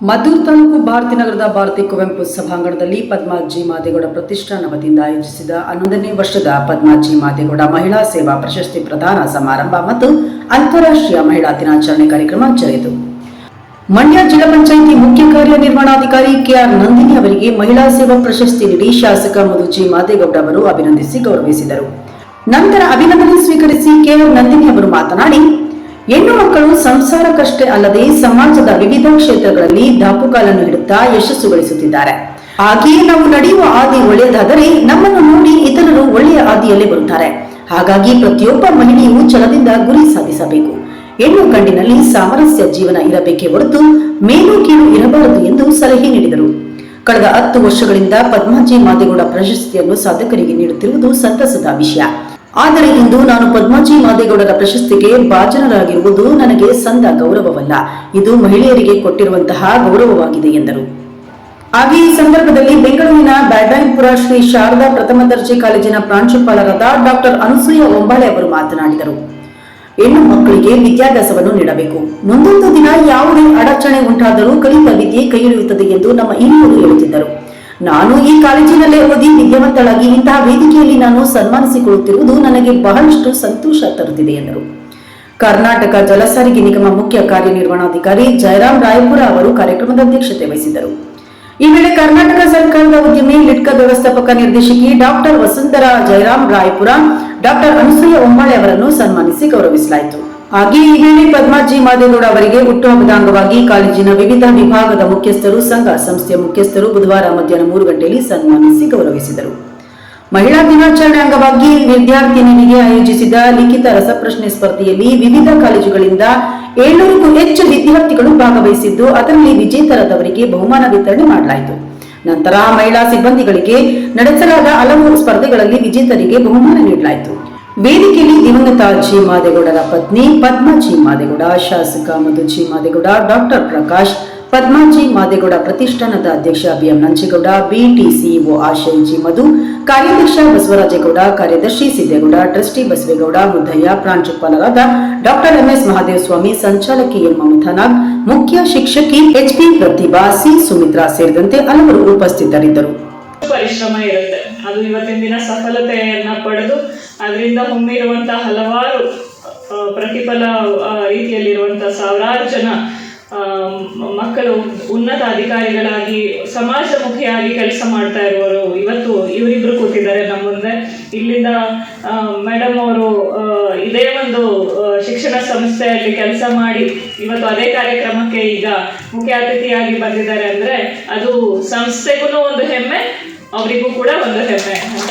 ಮದ್ದೂರು ತಾಲೂಕು ಭಾರತಿ ನಗರದ ಭಾರತಿ ಕುವೆಂಪು ಸಭಾಂಗಣದಲ್ಲಿ ಪದ್ಮಾಜಿ ಮಾದೇಗೌಡ ಪ್ರತಿಷ್ಠಾನ ವತಿಯಿಂದ ಆಯೋಜಿಸಿದ ಹನ್ನೊಂದನೇ ವರ್ಷದ ಪದ್ಮಾಜಿ ಮಾದೇಗೌಡ ಮಹಿಳಾ ಸೇವಾ ಪ್ರಶಸ್ತಿ ಪ್ರದಾನ ಸಮಾರಂಭ ಮತ್ತು ಅಂತಾರಾಷ್ಟ್ರೀಯ ಮಹಿಳಾ ದಿನಾಚರಣೆ ಕಾರ್ಯಕ್ರಮ ಜರುಗಿತು. ಮಂಡ್ಯ ಜಿಲ್ಲಾ ಪಂಚಾಯಿತಿ ಮುಖ್ಯ ಕಾರ್ಯನಿರ್ವಹಣಾಧಿಕಾರಿ ಕೆಆರ್ ನಂದಿನಿ ಅವರಿಗೆ ಮಹಿಳಾ ಸೇವಾ ಪ್ರಶಸ್ತಿ ನೀಡಿ ಶಾಸಕ ಮಧುಜಿ ಮಾದೇಗೌಡ ಅವರು ಅಭಿನಂದಿಸಿ ಗೌರವಿಸಿದರು. ನಂತರ ಅಭಿನಂದನೆ ಸ್ವೀಕರಿಸಿ ಕೆಆರ್ ನಂದಿನಿ ಅವರು ಮಾತನಾಡಿ ಹೆಣ್ಣು ಮಕ್ಕಳು ಸಂಸಾರಕ್ಕಷ್ಟೇ ಅಲ್ಲದೆ ಸಮಾಜದ ವಿವಿಧ ಕ್ಷೇತ್ರಗಳಲ್ಲಿ ದಾಪುಕಾಲನ್ನು ಹಿಡುತ್ತಾ ಯಶಸ್ಸು ಗಳಿಸುತ್ತಿದ್ದಾರೆ ಹಾಗೆಯೇ ನಾವು ನಡೆಯುವ ಹಾದಿ ಒಳ್ಳೆಯದಾದರೆ ನಮ್ಮನ್ನು ನೋಡಿ ಇತರರು ಒಳ್ಳೆಯ ಹಾದಿಯಲ್ಲೇ ಬರುತ್ತಾರೆ. ಹಾಗಾಗಿ ಪ್ರತಿಯೊಬ್ಬ ಮಹಿಳೆಯು ಛಲದಿಂದ ಗುರಿ ಸಾಧಿಸಬೇಕು. ಹೆಣ್ಣು ಗಂಡಿನಲ್ಲಿ ಸಾಮರಸ್ಯ ಜೀವನ ಇರಬೇಕೇ ಹೊರತು ಮೇಲು ಕೀಳು ಇರಬಾರದು ಎಂದು ಸಲಹೆ ನೀಡಿದರು. ಕಳೆದ ಹತ್ತು ವರ್ಷಗಳಿಂದ ಪದ್ಮಾಜಿ ಮಾದೇಗೌಡ ಪ್ರಶಸ್ತಿಯನ್ನು ಸಾಧಕರಿಗೆ ನೀಡುತ್ತಿರುವುದು ಸಂತಸದ ವಿಷಯ. ಆದರೆ ಇಂದು ನಾನು ಪದ್ಮಾಜಿ ಮಾದೇಗೌಡರ ಪ್ರಶಸ್ತಿಗೆ ಭಾಜನರಾಗಿರುವುದು ನನಗೆ ಸಂದ ಗೌರವವಲ್ಲ. ಇದು ಮಹಿಳೆಯರಿಗೆ ಕೊಟ್ಟಿರುವಂತಹ ಗೌರವವಾಗಿದೆ ಎಂದರು. ಹಾಗೆ ಈ ಸಂದರ್ಭದಲ್ಲಿ ಬೆಂಗಳೂರಿನ ಬ್ಯಾಡ್ರಾಯನ್ಪುರ ಶ್ರೀ ಶಾರದಾ ಪ್ರಥಮ ದರ್ಜೆ ಕಾಲೇಜಿನ ಪ್ರಾಂಶುಪಾಲರಾದ ಡಾಕ್ಟರ್ ಅನಸೂಯ ಒಂಬಾಳೆ ಅವರು ಮಾತನಾಡಿದರು. ಹೆಣ್ಣು ಮಕ್ಕಳಿಗೆ ವಿದ್ಯಾಭ್ಯಾಸವನ್ನು ನೀಡಬೇಕು. ಮುಂದೊಂದು ದಿನ ಯಾವುದೇ ಅಡಚಣೆ ಉಂಟಾದರೂ ಕಲಿತ ವಿದ್ಯೆ ಕೈ ಎಂದು ನಮ್ಮ ಹಿರಿಯರು ಹೇಳುತ್ತಿದ್ದರು. ನಾನು ಈ ಕಾಲೇಜಿನಲ್ಲೇ ಓದಿ ವಿದ್ಯಾವಂತಳಾಗಿ ಇಂತಹ ವೇದಿಕೆಯಲ್ಲಿ ನಾನು ಸನ್ಮಾನಿಸಿಕೊಳ್ಳುತ್ತಿರುವುದು ನನಗೆ ಬಹಳಷ್ಟು ಸಂತೋಷ ತರುತ್ತಿದೆ, ಎಂದರು. ಕರ್ನಾಟಕ ಜಲಸಾರಿಗೆ ನಿಗಮ ಮುಖ್ಯ ಕಾರ್ಯನಿರ್ವಹಣಾಧಿಕಾರಿ ಜಯರಾಮ್ ರಾಯಪುರ ಅವರು ಕಾರ್ಯಕ್ರಮದ ಅಧ್ಯಕ್ಷತೆ ವಹಿಸಿದರು. ಈ ವೇಳೆ ಕರ್ನಾಟಕ ಸರ್ಕಾರದ ಉದ್ಯಮಿ ಲಿಟ್ಕ ವ್ಯವಸ್ಥಾಪಕ ನಿರ್ದೇಶಕಿ ಡಾಕ್ಟರ್ ವಸುಂಧರಾ ಜಯರಾಮ್ ರಾಯಪುರ ಡಾಕ್ಟರ್ ಅನಸೂಯ ಒಂಬಾಳೆ ಅವರನ್ನು ಸನ್ಮಾನಿಸಿ ಗೌರವಿಸಲಾಯಿತು. ಹಾಗೆ ಈ ವೇಳೆ ಪದ್ಮಾಜಿ ಮಾದೇಗೌಡ ಅವರಿಗೆ ಹುಟ್ಟುಹಬ್ಬದ ಅಂಗವಾಗಿ ಕಾಲೇಜಿನ ವಿವಿಧ ವಿಭಾಗದ ಮುಖ್ಯಸ್ಥರು, ಸಂಘ ಸಂಸ್ಥೆಯ ಮುಖ್ಯಸ್ಥರು ಬುಧವಾರ ಮಧ್ಯಾಹ್ನ ಮೂರು ಗಂಟೆಯಲ್ಲಿ ಸನ್ಮಾನಿಸಿ ಗೌರವಿಸಿದರು. ಮಹಿಳಾ ದಿನಾಚರಣೆ ಅಂಗವಾಗಿ ವಿದ್ಯಾರ್ಥಿನಿಗೆ ಆಯೋಜಿಸಿದ ಲಿಖಿತ ರಸಪ್ರಶ್ನೆ ಸ್ಪರ್ಧೆಯಲ್ಲಿ ವಿವಿಧ ಕಾಲೇಜುಗಳಿಂದ ಏಳ್ನೂರಕ್ಕೂ ಹೆಚ್ಚು ವಿದ್ಯಾರ್ಥಿಗಳು ಭಾಗವಹಿಸಿದ್ದು, ಅದರಲ್ಲಿ ವಿಜೇತರಾದವರಿಗೆ ಬಹುಮಾನ ವಿತರಣೆ ಮಾಡಲಾಯಿತು. ನಂತರ ಮಹಿಳಾ ಸಿಬ್ಬಂದಿಗಳಿಗೆ ನಡೆಸಲಾದ ಹಲವು ಸ್ಪರ್ಧೆಗಳಲ್ಲಿ ವಿಜೇತರಿಗೆ ಬಹುಮಾನ ನೀಡಲಾಯಿತು. ವೇದಿಕೆಯಲ್ಲಿ ದಿವಂಗತ ಜಿ ಮಾದೇಗೌಡರ ಪತ್ನಿ ಪದ್ಮಾಜಿ ಮಾದೇಗೌಡ, ಶಾಸಕ ಮಧುಜಿ ಮಾದೇಗೌಡ, ಡಾಕ್ಟರ್ ಪ್ರಕಾಶ್ ಪದ್ಮಾಜಿ ಮಾದೇಗೌಡ ಪ್ರತಿಷ್ಠಾನದ ಅಧ್ಯಕ್ಷ BM Nanjegowda BT CEO Ashay G Madhu, ಕಾರ್ಯಾಧ್ಯಕ್ಷ ಬಸವರಾಜೇಗೌಡ, ಕಾರ್ಯದರ್ಶಿ ಸಿದ್ದೇಗೌಡ, ಟ್ರಸ್ಟಿ ಬಸವೇಗೌಡ, ಮುದ್ದಯ್ಯ, ಪ್ರಾಂಶುಪಾಲರಾದ ಡಾಕ್ಟರ್ ಎಂಎಸ್ ಮಹಾದೇವ ಸ್ವಾಮಿ, ಸಂಚಾಲಕಿ ಎನ್ ಮಮತಾನಾಗ್, ಮುಖ್ಯ ಶಿಕ್ಷಕಿ ಎಚ್ಪಿ ಪ್ರತಿಭಾ, ಸಿ ಸುಮಿತ್ರಾ ಸೇರಿದಂತೆ ಹಲವರು ಉಪಸ್ಥಿತರಿದ್ದರು. ಪರಿಶ್ರಮ ಇರುತ್ತೆ. ಅದು ಇವತ್ತಿನ ದಿನ ಸಫಲತೆಯನ್ನ ಪಡೆದು ಅದರಿಂದ ಹೊಮ್ಮಿರುವಂತಹ ಹಲವಾರು ಪ್ರತಿಫಲ ರೀತಿಯಲ್ಲಿರುವಂಥ ಸಾವಿರಾರು ಜನ ಮಕ್ಕಳು ಉನ್ನತ ಅಧಿಕಾರಿಗಳಾಗಿ, ಸಮಾಜಮುಖಿಯಾಗಿ ಕೆಲಸ ಮಾಡ್ತಾ ಇರುವವರು ಇವತ್ತು ಇವರಿಬ್ರು ಕೂತಿದ್ದಾರೆ ನಮ್ಮ ಮುಂದೆ. ಇಲ್ಲಿಂದ ಮೇಡಮ್ ಅವರು ಇದೇ ಒಂದು ಶಿಕ್ಷಣ ಸಂಸ್ಥೆಯಲ್ಲಿ ಕೆಲಸ ಮಾಡಿ ಇವತ್ತು ಅದೇ ಕಾರ್ಯಕ್ರಮಕ್ಕೆ ಈಗ ಮುಖ್ಯ ಅತಿಥಿಯಾಗಿ ಬಂದಿದ್ದಾರೆ ಅಂದ್ರೆ ಅದು ಸಂಸ್ಥೆಗೂ ಒಂದು ಹೆಮ್ಮೆ, ಅವರಿಗೂ ಕೂಡ ಒಂದು ಹೆಮ್ಮೆ ಅಂತ